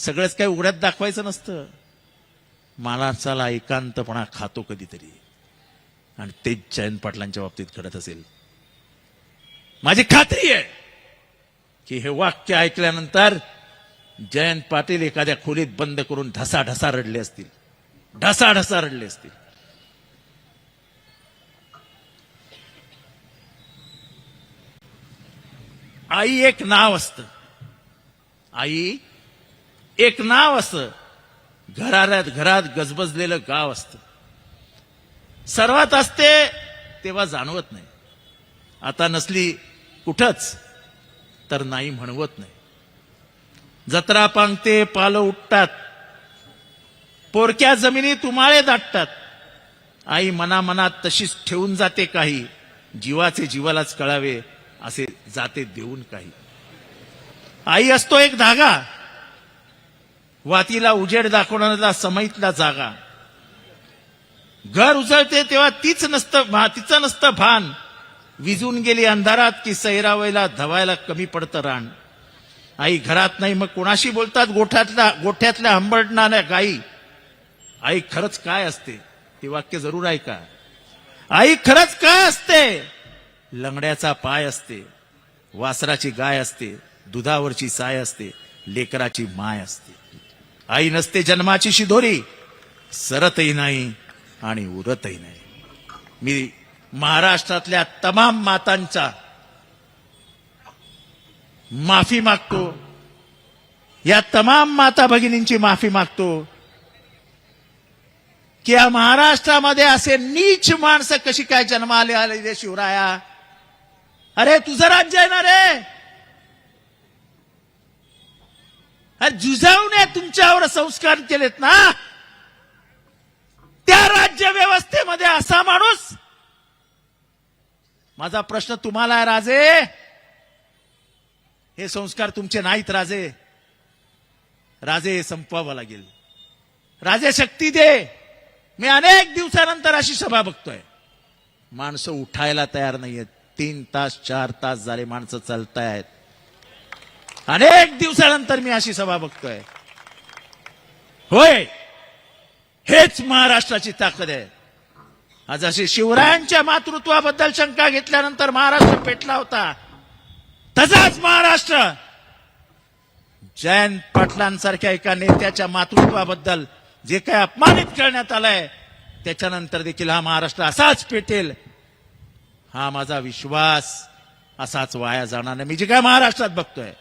सगळंच काही उघड्यात दाखवायचं नसतं. माणसाला एकांतपणा खातो कधीतरी. आणि तेच जयंत पाटलांच्या बाबतीत घडत असेल. माझी खात्री आहे की हे वाक्य ऐकल्यानंतर जयंत पाटील एखाद्या खोलीत बंद करून ढसा ढसा रडले असतील. ढसा ढसा रडले असतील. आई एक नाव असतं. आई एक नाव असतं. घराऱ्यात घरात गजबजलेलं गाव असतं. सर्वात असते तेव्हा जाणवत नाही. आता नसली कुठंच तर नाही म्हणवत नाही. जत्रा पांगते पालं उठतात. पोरक्या जमिनी तुमाळे दाटतात. आई मनामनात तशीच ठेवून जाते काही. जीवाचे जीवालाच कळावे असे जाते देऊन काही. आई असतो एक धागा. वातीला उजेड दाखवणारा समईतला जागा. घर उजळते तेव्हा तीच नसतं तिचं नसतं भान. विजून गेली अंधारात की सैरावयला धवायला कमी पडतं रान. आई घरात नाही मग कोणाशी बोलतात? गोठ्यातल्या गोठ्यातल्या हंबडणाऱ्या गाई. आई खरंच काय असते? ते वाक्य जरूर ऐका. आई खरंच काय असते? लंगड्याचा पाय असते. वासराची गाय असते. दुधावरची साय असते. लेकराची माय असते. आई नसते जन्माची शिदोरी. सरतही नाही आणि उरतही नाही. मी महाराष्ट्रातल्या तमाम मातांचा माफी मागतो. या तमाम माता भगिनींची माफी मागतो. की या महाराष्ट्रामध्ये असे नीच माणसं कशी काय जन्माले आले शिवराया? अरे तुझं राज्य आहे ना रे? अरे जुजावने तुमच्यावर संस्कार केलेत ना. त्या राज्य व्यवस्थेमध्ये असा माणूस. माझा प्रश्न तुम्हाला आहे राजे. हे संस्कार तुमचे नाहीत राजे. राजे हे संपवावं लागेल. राजे शक्ती दे. मी अनेक दिवसानंतर अशी सभा बघतोय. माणसं उठायला तयार नाहीयेत. तीन तास चार तास झाले माणसं चालतायत. अनेक दिवसानंतर मी अशी सभा बघतोय. होय हेच महाराष्ट्राची ताकद आहे. आज अशी शिवरायांच्या मातृत्वाबद्दल शंका घेतल्यानंतर महाराष्ट्र पेटला होता. तसाच महाराष्ट्र जयंत पाटलांसारख्या एका नेत्याच्या मातृत्वाबद्दल जे काही अपमानित करण्यात आलंय त्याच्यानंतर देखील हा महाराष्ट्र असाच पेटेल. हा माझा विश्वास असाच वाया जाणार नाही. मी जे काय महाराष्ट्रात बघतोय